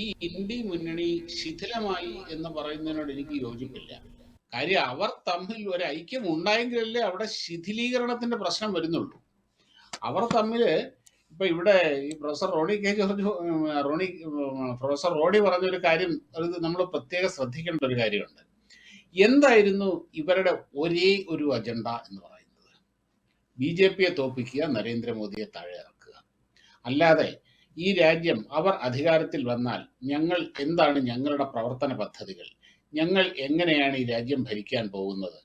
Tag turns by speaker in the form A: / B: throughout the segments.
A: ഈ ഇന്ത്യ മുന്നണി ശിഥിലമായി എന്ന് പറയുന്നതിനോട് എനിക്ക് യോജിപ്പില്ല. കാര്യം അവർ തമ്മിൽ ഒരു ഐക്യം ഉണ്ടായെങ്കിലല്ലേ അവിടെ ശിഥിലീകരണത്തിന്റെ പ്രശ്നം വരുന്നുള്ളൂ. അവർ തമ്മിൽ ഇപ്പൊ ഇവിടെ ഈ professor Rony K George Rony professor Rony പറഞ്ഞ ഒരു കാര്യം അത് നമ്മൾ പ്രത്യേകം ശ്രദ്ധിക്കേണ്ട ഒരു കാര്യമുണ്ട്. എന്തായിരുന്നു ഇവരുടെ ഒരേ ഒരു അജണ്ട എന്ന് പറയുന്നത്? ബി ജെ പിയെ തോപ്പിക്കുക നരേന്ദ്രമോദിയെ താഴെ ഇറക്കുക. അല്ലാതെ ഈ രാജ്യം അവർ അധികാരത്തിൽ വന്നാൽ ഞങ്ങൾ എന്താണ് ഞങ്ങളുടെ പ്രവർത്തന പദ്ധതികൾ? ഞങ്ങൾ എങ്ങനെയാണ് ഈ രാജ്യം ഭരിക്കാൻ പോകുന്നത്?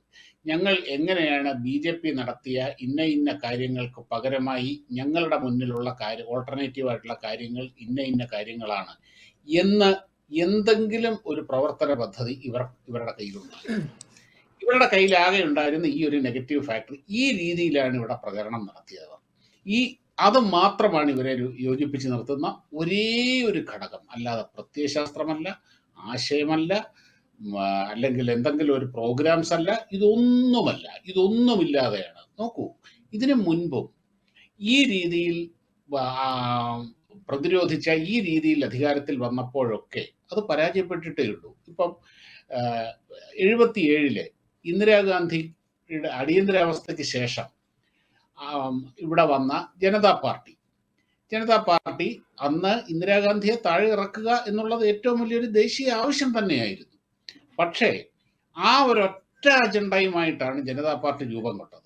A: ഞങ്ങൾ എങ്ങനെയാണ് ബി ജെ പി നടത്തിയ ഇന്ന ഇന്ന കാര്യങ്ങൾക്ക് പകരമായി ഞങ്ങളുടെ മുന്നിലുള്ള കാര്യം ഓൾട്ടർനേറ്റീവ് ആയിട്ടുള്ള കാര്യങ്ങൾ ഇന്ന ഇന്ന കാര്യങ്ങളാണ് എന്ന് എന്തെങ്കിലും ഒരു പ്രവർത്തന പദ്ധതി ഇവർ ഇവരുടെ കയ്യിലുണ്ട്. ഇവരുടെ കയ്യിലാകെ ഉണ്ടായിരുന്ന ഈ ഒരു നെഗറ്റീവ് ഫാക്ടർ ഈ രീതിയിലാണ് ഇവിടെ പ്രചരണം നടത്തിയത്. ഈ അത് മാത്രമാണ് ഇവരെ യോജിപ്പിച്ച് നിർത്തുന്ന ഒരേ ഒരു ഘടകം. അല്ലാതെ പ്രത്യയശാസ്ത്രമല്ല ആശയമല്ല അല്ലെങ്കിൽ എന്തെങ്കിലും ഒരു പ്രോഗ്രാംസ് അല്ല ഇതൊന്നുമല്ല. ഇതൊന്നുമില്ലാതെയാണ്. നോക്കൂ ഇതിനു മുൻപും ഈ രീതിയിൽ പ്രതിരോധിച്ച ഈ രീതിയിൽ അധികാരത്തിൽ വന്നപ്പോഴൊക്കെ അത് പരാജയപ്പെട്ടിട്ടേ ഉള്ളൂ. ഇപ്പം എഴുപത്തിയേഴിലെ ഇന്ദിരാഗാന്ധിയുടെ അടിയന്തരാവസ്ഥയ്ക്ക് ശേഷം ഇവിടെ വന്ന ജനതാ പാർട്ടി. ജനതാ പാർട്ടി അന്ന് ഇന്ദിരാഗാന്ധിയെ താഴെ ഇറക്കുക എന്നുള്ളത് ഏറ്റവും വലിയൊരു ദേശീയ ആവശ്യം തന്നെയായിരുന്നു. പക്ഷേ ആ ഒരൊറ്റ അജണ്ടയുമായിട്ടാണ് ജനതാ പാർട്ടി രൂപം കൊണ്ടത്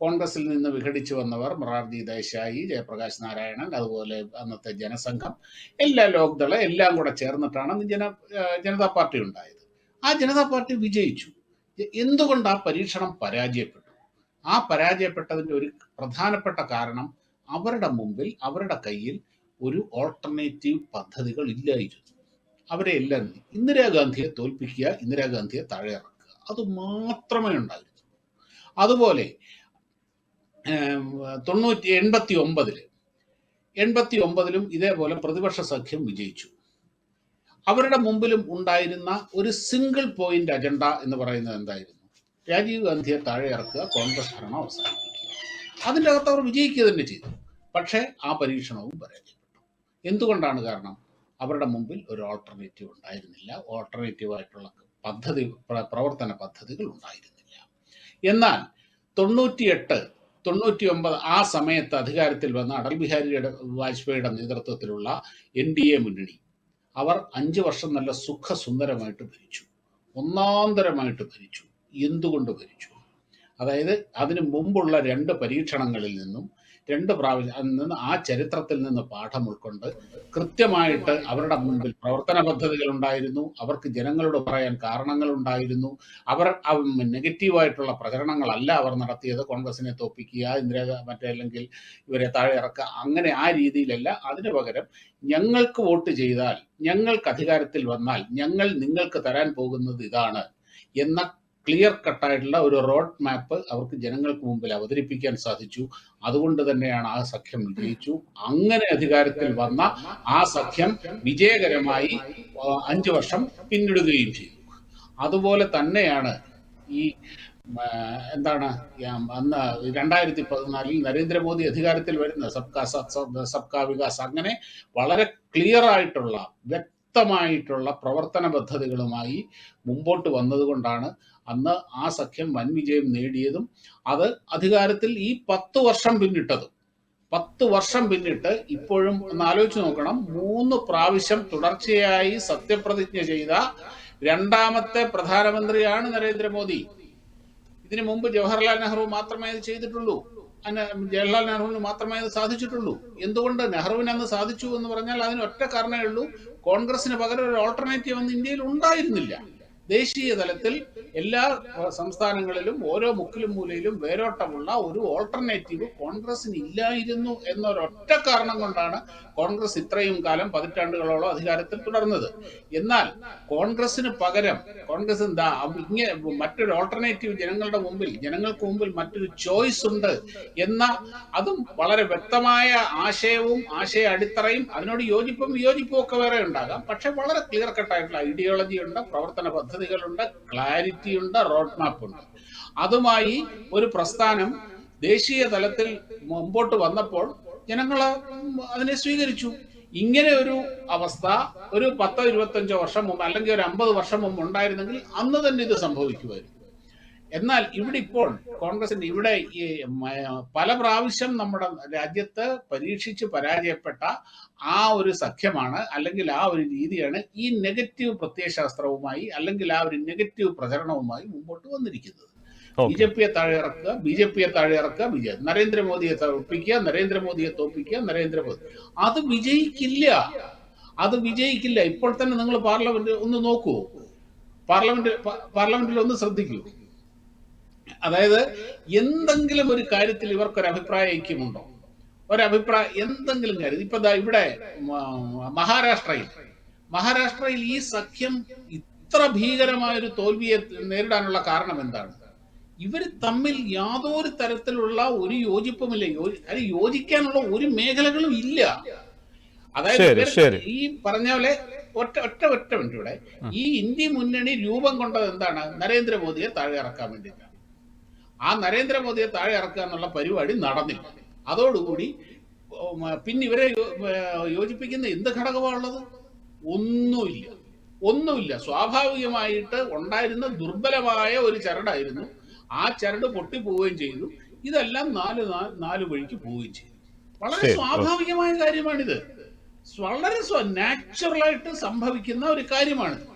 A: കോൺഗ്രസിൽ നിന്ന് വിഘടിച്ചു വന്നവർ മൊറാർജി ദേശായി ജയപ്രകാശ് നാരായണൻ അതുപോലെ അന്നത്തെ ജനസംഘം എല്ലാ ലോക്ദള എല്ലാം കൂടെ ചേർന്നിട്ടാണ് ജന ജനതാ പാർട്ടി ഉണ്ടായത്. ആ ജനതാ പാർട്ടി വിജയിച്ചു. എന്തുകൊണ്ട് ആ പരീക്ഷണം പരാജയപ്പെട്ടു? ആ പരാജയപ്പെട്ടതിന്റെ ഒരു പ്രധാനപ്പെട്ട കാരണം അവരുടെ മുമ്പിൽ അവരുടെ കയ്യിൽ ഒരു ഓൾട്ടർനേറ്റീവ് പദ്ധതികൾ ഇല്ലായിരുന്നു. അവരെ എല്ലാം ഇന്ദിരാഗാന്ധിയെ തോൽപ്പിക്കുക ഇന്ദിരാഗാന്ധിയെ താഴെ ഇറക്കുക. അത് മാത്രമേ ഉണ്ടായിരുന്നു അതുപോലെ തൊണ്ണൂറ്റി എൺപത്തി ഒമ്പതിൽ എൺപത്തി ഒമ്പതിലും ഇതേപോലെ പ്രതിപക്ഷ സഖ്യം വിജയിച്ചു. അവരുടെ മുമ്പിലും ഉണ്ടായിരുന്ന ഒരു സിംഗിൾ പോയിന്റ് അജണ്ട എന്ന് പറയുന്നത് എന്തായിരുന്നു? രാജീവ് ഗാന്ധിയെ താഴെ ഇറക്കുക കോൺഗ്രസ് ഭരണം അവസാനിപ്പിക്കുക. അതിന്റെ അകത്ത് അവർ വിജയിക്കുക തന്നെ ചെയ്തു. പക്ഷേ ആ പരീക്ഷണവും പരാജയപ്പെട്ടു. എന്തുകൊണ്ടാണ് കാരണം? അവരുടെ മുമ്പിൽ ഒരു ഓൾട്ടർനേറ്റീവ് ഉണ്ടായിരുന്നില്ല. ഓൾട്ടർനേറ്റീവ് ആയിട്ടുള്ള പദ്ധതി പ്രവർത്തന പദ്ധതികൾ ഉണ്ടായിരുന്നില്ല. എന്നാൽ തൊണ്ണൂറ്റിയെട്ട് തൊണ്ണൂറ്റി ഒമ്പത് ആ സമയത്ത് അധികാരത്തിൽ വന്ന അടൽ ബിഹാരിയുടെ വാജ്പേയിയുടെ നേതൃത്വത്തിലുള്ള എൻ ഡി എ മുന്നണി അവർ അഞ്ച് വർഷം നല്ല സുഖസുന്ദരമായിട്ട് ഭരിച്ചു. ഒന്നാന്തരമായിട്ട് ഭരിച്ചു. എന്തുകൊണ്ട് ഭരിച്ചു? അതായത് അതിനു മുമ്പുള്ള രണ്ട് പരീക്ഷണങ്ങളിൽ നിന്നും രണ്ട് പ്രാവശ്യം നിന്ന് ആ ചരിത്രത്തിൽ നിന്ന് പാഠം ഉൾക്കൊണ്ട് കൃത്യമായിട്ട് അവരുടെ മുമ്പിൽ പ്രവർത്തന പദ്ധതികൾ ഉണ്ടായിരുന്നു. അവർക്ക് ജനങ്ങളോട് പറയാൻ കാരണങ്ങൾ ഉണ്ടായിരുന്നു. അവർ നെഗറ്റീവായിട്ടുള്ള പ്രചരണങ്ങളല്ല അവർ നടത്തിയത്. കോൺഗ്രസിനെ തോപ്പിക്കുക ഇന്ദിരാ മറ്റേ അല്ലെങ്കിൽ ഇവരെ താഴെ ഇറക്കുക അങ്ങനെ ആ രീതിയിലല്ല. അതിനു പകരം ഞങ്ങൾക്ക് വോട്ട് ചെയ്താൽ ഞങ്ങൾക്ക് അധികാരത്തിൽ വന്നാൽ ഞങ്ങൾ നിങ്ങൾക്ക് തരാൻ പോകുന്നത് ഇതാണ് എന്ന ക്ലിയർ കട്ടായിട്ടുള്ള ഒരു റോഡ് മാപ്പ് അവർക്ക് ജനങ്ങൾക്ക് മുമ്പിൽ അവതരിപ്പിക്കാൻ സാധിച്ചു. അതുകൊണ്ട് തന്നെയാണ് ആ സഖ്യം വിജയിച്ചു അങ്ങനെ അധികാരത്തിൽ വന്ന ആ സഖ്യം വിജയകരമായി അഞ്ചു വർഷം പിന്നിടുകയും ചെയ്തു. അതുപോലെ തന്നെയാണ് ഈ എന്താണ് അന്ന് രണ്ടായിരത്തി പതിനാലിൽ നരേന്ദ്രമോദി അധികാരത്തിൽ വരുന്ന സബ്കാ സബ് സബ്കാ വികാസ് അങ്ങനെ വളരെ ക്ലിയർ ആയിട്ടുള്ള വ്യക്തമായിട്ടുള്ള പ്രവർത്തന പദ്ധതികളുമായി മുമ്പോട്ട് വന്നതുകൊണ്ടാണ് അന്ന് ആ സഖ്യം വൻ വിജയം നേടിയതും അത് അധികാരത്തിൽ ഈ പത്ത് വർഷം പിന്നിട്ടതും. പത്ത് വർഷം പിന്നിട്ട് ഇപ്പോഴും ഒന്ന് ആലോചിച്ച് നോക്കണം. മൂന്ന് പ്രാവശ്യം തുടർച്ചയായി സത്യപ്രതിജ്ഞ ചെയ്ത രണ്ടാമത്തെ പ്രധാനമന്ത്രിയാണ് നരേന്ദ്രമോദി. ഇതിനു മുമ്പ് ജവഹർലാൽ നെഹ്റു മാത്രമേ അത് ചെയ്തിട്ടുള്ളൂ. ജവഹർലാൽ നെഹ്റുവിന് മാത്രമേ അത് സാധിച്ചിട്ടുള്ളൂ. എന്തുകൊണ്ട് നെഹ്റുവിന് അന്ന് സാധിച്ചു എന്ന് പറഞ്ഞാൽ അതിന് ഒറ്റ കാരണമേ ഉള്ളൂ. കോൺഗ്രസിന് പകരം ഒരു ഓൾട്ടർനേറ്റീവ് അന്ന് ഇന്ത്യയിൽ ഉണ്ടായിരുന്നില്ല. ദേശീയ തലത്തിൽ എല്ലാ സംസ്ഥാനങ്ങളിലും ഓരോ മുക്കിലും മൂലയിലും വേരോട്ടമുള്ള ഒരു ഓൾട്ടർനേറ്റീവ് കോൺഗ്രസിന് ഇല്ലായിരുന്നു എന്നൊരൊറ്റ കാരണം കൊണ്ടാണ് കോൺഗ്രസ് ഇത്രയും കാലം പതിറ്റാണ്ടുകളോളം അധികാരത്തിൽ തുടർന്നത്. എന്നാൽ കോൺഗ്രസിന് പകരം കോൺഗ്രസ് എന്താ ഇങ്ങനെ മറ്റൊരു ഓൾട്ടർനേറ്റീവ് ജനങ്ങളുടെ മുമ്പിൽ ജനങ്ങൾക്ക് മുമ്പിൽ മറ്റൊരു ചോയ്സ് ഉണ്ട് എന്ന അതും വളരെ വ്യക്തമായ ആശയവും ആശയ അടിത്തറയും അതിനോട് യോജിപ്പും വിയോജിപ്പും ഒക്കെ വേറെ ഉണ്ടാകാം. പക്ഷെ വളരെ ക്ലിയർ കട്ടായിട്ടുള്ള ഐഡിയോളജി ഉണ്ട് പ്രവർത്തന പദ്ധതികളുണ്ട് ക്ലാരിറ്റി ഉണ്ട് റോഡ് മാപ്പ് ഉണ്ട്. അതുമായി ഒരു പ്രസ്ഥാനം ദേശീയ തലത്തിൽ മുമ്പോട്ട് വന്നപ്പോൾ ജനങ്ങൾ അതിനെ സ്വീകരിച്ചു. ഇങ്ങനെ ഒരു അവസ്ഥ ഒരു പത്തോ ഇരുപത്തഞ്ചോ വർഷം മുമ്പ് അല്ലെങ്കിൽ ഒരു അമ്പത് വർഷം മുമ്പ് ഉണ്ടായിരുന്നെങ്കിൽ അന്ന് തന്നെ ഇത് സംഭവിക്കുമായിരുന്നു. എന്നാൽ ഇവിടെ ഇപ്പോൾ കോൺഗ്രസിന്റെ ഇവിടെ ഈ പല പ്രാവശ്യം നമ്മുടെ രാജ്യത്ത് പരീക്ഷിച്ച് പരാജയപ്പെട്ട ആ ഒരു സഖ്യമാണ് അല്ലെങ്കിൽ ആ ഒരു രീതിയാണ് ഈ നെഗറ്റീവ് പ്രത്യയശാസ്ത്രവുമായി അല്ലെങ്കിൽ ആ ഒരു നെഗറ്റീവ് പ്രചരണവുമായി മുമ്പോട്ട് വന്നിരിക്കുന്നത്. ബി ജെ പിയെ താഴെ ഇറക്കുക ബി ജെ പിയെ താഴെ ഇറക്കുക ബി ജെ നരേന്ദ്രമോദിയെ തോൽപ്പിക്കുക നരേന്ദ്രമോദിയെ തോൽപ്പിക്കുക നരേന്ദ്രമോദി. അത് വിജയിക്കില്ല. അത് വിജയിക്കില്ല. ഇപ്പോൾ തന്നെ നിങ്ങൾ പാർലമെന്റ് ഒന്ന് നോക്കൂ. പാർലമെന്റ് പാർലമെന്റിൽ ഒന്ന് ശ്രദ്ധിക്കൂ. അതായത് എന്തെങ്കിലും ഒരു കാര്യത്തിൽ ഇവർക്കൊരു അഭിപ്രായ ഐക്യമുണ്ടോ ഒരഭിപ്രായം എന്തെങ്കിലും കാര്യം. ഇപ്പൊ ഇവിടെ മഹാരാഷ്ട്രയിൽ. മഹാരാഷ്ട്രയിൽ ഈ സഖ്യം ഇത്ര ഭീകരമായ ഒരു തോൽവിയെ നേരിടാനുള്ള കാരണം എന്താണ്? ഇവർ തമ്മിൽ യാതൊരു തരത്തിലുള്ള ഒരു യോജിപ്പുമില്ല. യോജി- അത് യോജിക്കാനുള്ള ഒരു മേഖലകളും ഇല്ല. അതായത്. ഈ പറഞ്ഞ പോലെ ഒറ്റ ഒറ്റ ഒറ്റ മിനിറ്റ് ഇവിടെ. ഈ ഇന്ത്യ മുന്നണി രൂപം കൊണ്ടത് എന്താണ്? നരേന്ദ്രമോദിയെ താഴെ ഇറക്കാൻ വേണ്ടിയിട്ടാണ്. ആ നരേന്ദ്രമോദിയെ താഴെ ഇറക്കുക എന്നുള്ള പരിപാടി നടന്നില്ല. അതോടുകൂടി പിന്നെ ഇവരെ യോജിപ്പിക്കുന്ന എന്ത് ഘടകമാണുള്ളത് ഒന്നുമില്ല. ഒന്നുമില്ല. സ്വാഭാവികമായിട്ട് ഉണ്ടായിരുന്ന ദുർബലമായ ഒരു ചരടായിരുന്നു. ആ ചരട് പൊട്ടിപ്പോവുകയും ചെയ്തു. ഇതെല്ലാം നാല് നാല് വഴിക്ക് പോവുകയും ചെയ്തു. വളരെ സ്വാഭാവികമായ കാര്യമാണിത്. വളരെ നാച്ചുറലായിട്ട് സംഭവിക്കുന്ന ഒരു കാര്യമാണ്.